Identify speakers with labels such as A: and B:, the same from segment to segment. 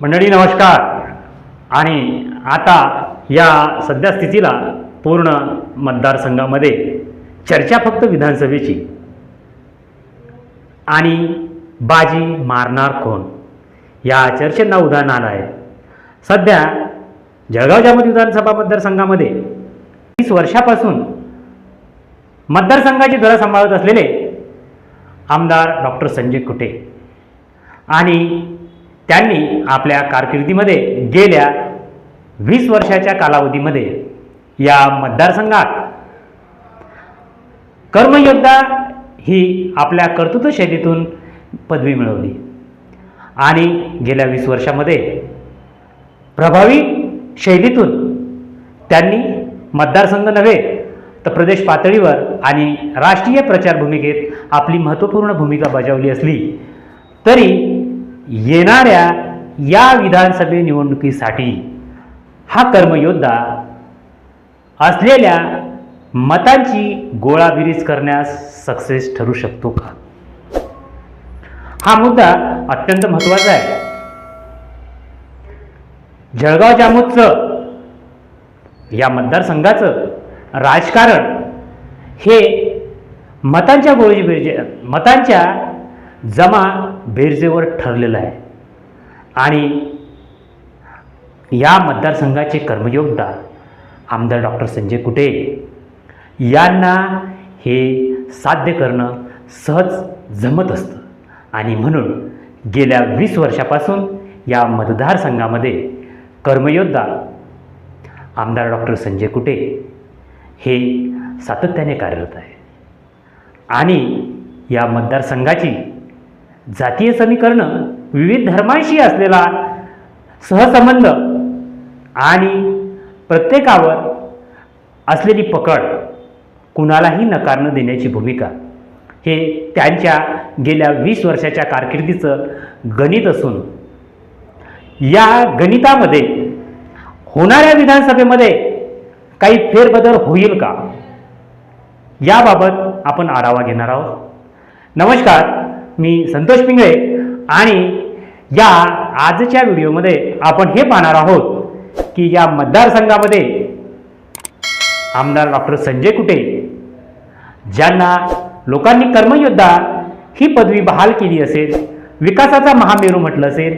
A: मंडळी नमस्कार. आणि आता या सध्या स्थितीला पूर्ण मतदारसंघामध्ये चर्चा फक्त विधानसभेची. आणि बाजी मारणार कोण? या चर्चेंना उदाहरण आलं आहे. सध्या जळगाव जामोद विधानसभा मतदारसंघामध्ये तीस वर्षापासून मतदारसंघाची धडा सांभाळत असलेले आमदार डॉक्टर संजय कुटे आणि त्यांनी आपल्या कारकिर्दीमध्ये गेल्या वीस वर्षाच्या कालावधीमध्ये या मतदारसंघात कर्मयोद्धा ही आपल्या कर्तृत्व शैलीतून पदवी मिळवली. आणि गेल्या वीस वर्षामध्ये प्रभावी शैलीतून त्यांनी मतदारसंघ नव्हे तर प्रदेश पातळीवर आणि राष्ट्रीय प्रचार भूमिकेत आपली महत्त्वपूर्ण भूमिका बजावली असली तरी येणाऱ्या या विधानसभे निवडणुकीसाठी हा कर्मयोद्धा असलेल्या मतांची गोळाबिरीज करण्यास सक्सेस ठरू शकतो का? हा मुद्दा अत्यंत महत्त्वाचा आहे. जळगाव जामोदचं या मतदारसंघाचं राजकारण हे मतांच्या गोळी मतांच्या जमा बेरजेवर ठरलेलं आहे. आणि या मतदारसंघाचे कर्मयोद्धा आमदार डॉक्टर संजय कुटे यांना हे साध्य करणं सहज जमत असतं. आणि म्हणून गेल्या वीस वर्षापासून या मतदारसंघामध्ये कर्मयोद्धा आमदार डॉक्टर संजय कुटे हे सातत्याने कार्यरत आहे. आणि या मतदारसंघाची जातीय समीकरणं विविध धर्मांशी असलेला सहसंबंध आणि प्रत्येकावर असलेली पकड कुणालाही नकार न देण्याची भूमिका हे त्यांच्या गेल्या वीस वर्षाच्या कारकिर्दीचं गणित असून या गणितामध्ये होणाऱ्या विधानसभेमध्ये काही फेरबदल होईल का? याबाबत आपण आढावा घेणार आहोत. नमस्कार. मी संतोष पिंगळे आणि या आजच्या व्हिडिओमध्ये आपण हे पाहणार आहोत की या मतदारसंघामध्ये आमदार डॉक्टर संजय कुटे ज्यांना लोकांनी कर्मयोद्धा ही पदवी बहाल केली असेल विकासाचा महामेरू म्हटलं असेल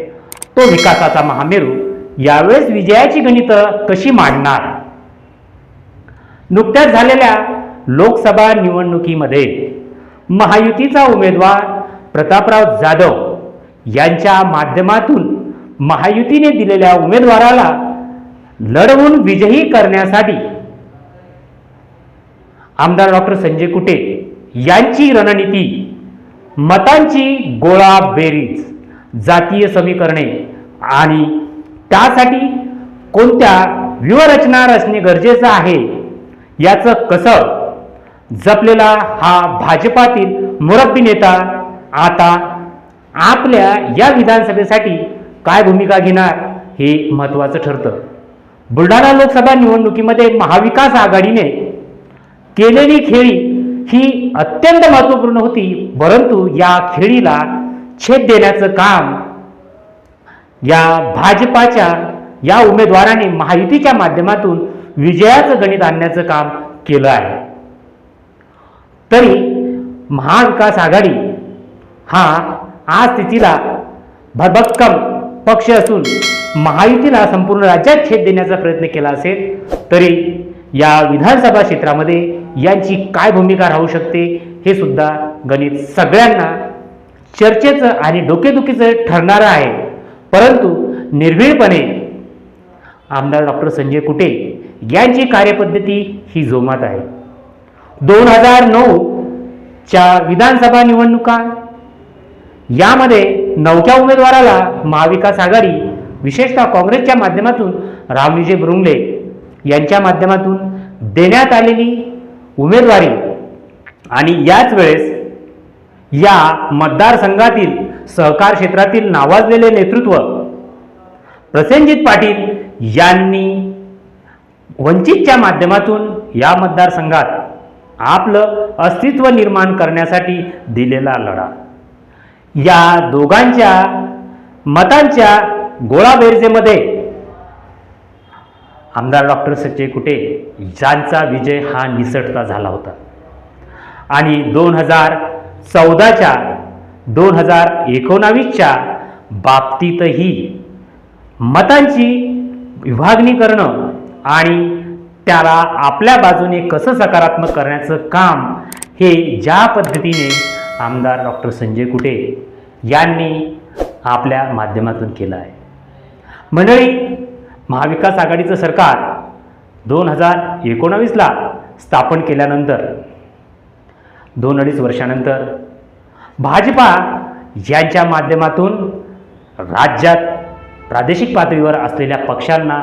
A: तो विकासाचा महामेरू यावेळेस विजयाची गणितं कशी मांडणार? नुकत्याच झालेल्या लोकसभा निवडणुकीमध्ये महायुतीचा उमेदवार प्रतापराव जाधव यांच्या माध्यमातून महायुतीने दिलेल्या उमेदवाराला लढवून विजयी करण्यासाठी आमदार डॉक्टर संजय कुटे यांची रणनीती मतांची गोळा बेरीज जातीय समीकरणे आणि त्यासाठी कोणत्या व्यूहरचना असणे गरजेचं आहे याचं कसं जपलेला हा भाजपातील मुरब्बी नेता आता आपल्या या विधानसभेसाठी काय भूमिका घेणार हे महत्त्वाचं ठरतं. बुलढाणा लोकसभा निवडणुकीमध्ये महाविकास आघाडीने केलेली खेळी ही अत्यंत महत्त्वपूर्ण होती परंतु या खेळीला छेद देण्याचं काम या भाजपाच्या या उमेदवाराने माहितीच्या माध्यमातून विजयाचं गणित आणण्याचं काम केलं आहे. तरी महाविकास आघाडी हा आज स्थितीला भरभक्कम पक्ष असून महायुतीला संपूर्ण राज्यात छेद देण्याचा प्रयत्न केला असेल तरी या विधानसभा क्षेत्रामध्ये यांची काय भूमिका राहू शकते हे सुद्धा गणित सगळ्यांना चर्चेचं आणि डोकेदुखीचं ठरणारं आहे. परंतु निर्भीडपणे आमदार डॉक्टर संजय कुटे यांची कार्यपद्धती ही जोमात आहे. दोन हजार नऊच्या विधानसभा निवडणुका यामध्ये नवख्या उमेदवाराला महाविकास आघाडी विशेषतः काँग्रेसच्या माध्यमातून रामविजय बुरुंगले यांच्या माध्यमातून देण्यात आलेली उमेदवारी. आणि याच वेळेस या मतदारसंघातील सहकार क्षेत्रातील नावाजलेले नेतृत्व प्रसेनजित पाटील यांनी वंचितच्या माध्यमातून या मतदारसंघात आपलं अस्तित्व निर्माण करण्यासाठी दिलेला लढा. या दोघांच्या मतांच्या गोळाबेरजेमध्ये आमदार डॉक्टर संजय कुटे यांचा विजय हा निसटता झाला होता. आणि दोन हजार चौदाच्या दोन हजार एकोणावीसच्या बाबतीतही मतांची विभागणी करणं आणि त्याला आपल्या बाजूने कसं सकारात्मक करण्याचं काम हे ज्या पद्धतीने आमदार डॉक्टर संजय कुटे यांनी आपल्या माध्यमातून केलं आहे. मंडळी महाविकास आघाडीचं सरकार दोन हजार एकोणावीसला स्थापन केल्यानंतर दोन अडीच वर्षानंतर भाजपा यांच्या माध्यमातून राज्यात प्रादेशिक पातळीवर असलेल्या पक्षांना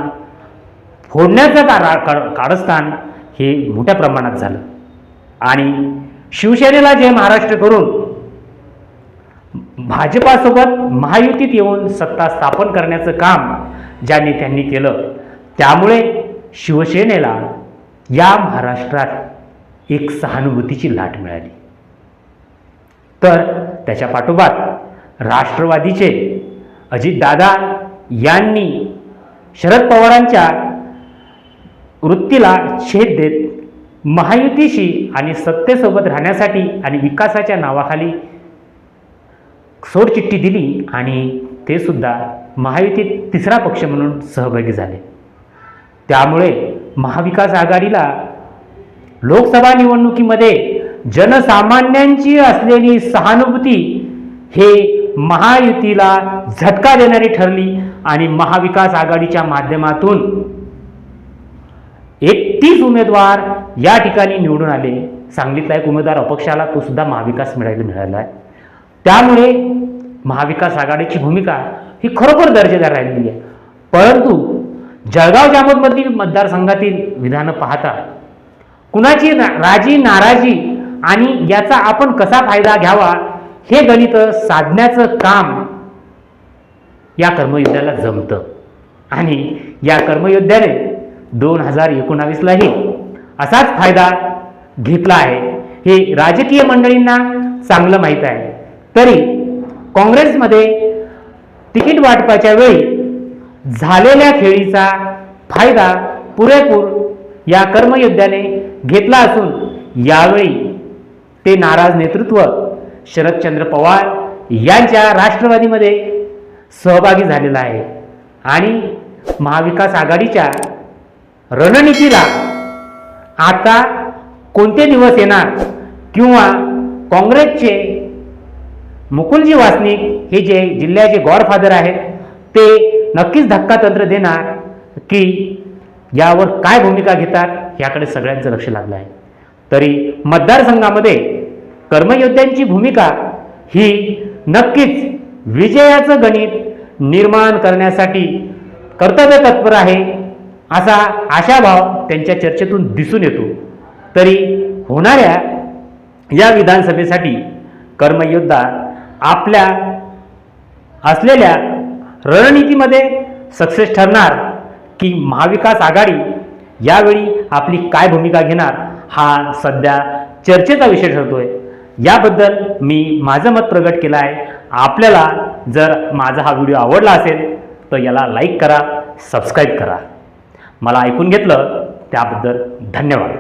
A: फोडण्याचं कारा कारस्थान हे मोठ्या प्रमाणात झालं. आणि शिवसेनेला जे महाराष्ट्र करून भाजपासोबत महायुतीत येऊन सत्ता स्थापन करण्याचं काम ज्या नेत्यांनी केलं त्यामुळे शिवसेनेला या महाराष्ट्रात एक सहानुभूतीची लाट मिळाली. तर त्याच्या पाठोपाठ राष्ट्रवादीचे अजितदादा यांनी शरद पवारांच्या वृत्तीला छेद देत महायुतीशी आणि सत्तेसोबत राहण्यासाठी आणि विकासाच्या नावाखाली सोडचिठ्ठी दिली आणि ते सुद्धा महायुतीत तिसरा पक्ष म्हणून सहभागी झाले. त्यामुळे महाविकास आघाडीला लोकसभा निवडणुकीमध्ये जनसामान्यांची असलेली सहानुभूती हे महायुतीला झटका देणारी ठरली आणि महाविकास आघाडीच्या माध्यमातून एकतीस उमेदवार या ठिकाणी निवडून आले. सांगलीतला एक उमेदवार अपक्षाला तो सुद्धा महाविकास मिळायला मिळाला आहे त्यामुळे महाविकास आघाडीची भूमिका ही खरोखर दर्जेदार राहिलेली आहे. परंतु जळगाव जामोदमधील मतदारसंघातील विधानं पाहता कुणाची ना राजी नाराजी आणि याचा आपण कसा फायदा घ्यावा हे गणित साधण्याचं काम या कर्मयोद्ध्याला जमतं. आणि या कर्मयोद्ध्याने दोन हजार एकोणावीसलाही असाच फायदा घेतला आहे. हे राजकीय मंडळींना चांगलं माहीत आहे. तरी काँग्रेसमध्ये तिकीट वाटपाच्या वेळी झालेल्या खेळीचा फायदा पुरेपूर या कर्मयोद्ध्याने घेतला असून यावेळी ते नाराज नेतृत्व शरदचंद्र पवार यांच्या राष्ट्रवादीमध्ये सहभागी झालेला आहे. आणि महाविकास आघाडीच्या रणनीतीला. आता कोणते दिवस येणार? किंवा काँग्रेसचे मुकुलजी वासनिक हे जे जिल्ह्याचे गॉडफादर आहेत ते नक्कीच धक्का तंत्र देणार की यावर काय भूमिका घेतात याकडे सगळ्यांचं लक्ष लागलं आहे. तरी मतदारसंघामध्ये कर्मयोद्ध्यांची भूमिका ही नक्कीच विजयाचं गणित निर्माण करण्यासाठी कर्तव्य तत्पर आहे. असा आशाभाव त्यांच्या चर्चेतून दिसून येतो. तरी होणाऱ्या या विधानसभेसाठी कर्मयोद्धा आपल्या असलेल्या रणनीतीमध्ये सक्सेस ठरणार की महाविकास आघाडी यावेळी आपली काय भूमिका घेणार हा सध्या चर्चेचा विषय ठरतो आहे याबद्दल मी माझं मत प्रगट केलं आहे आपल्याला जर माझा हा व्हिडिओ आवडला असेल तर याला लाईक करा सबस्क्राईब करा. मला ऐकून घेतलं त्याबद्दल धन्यवाद.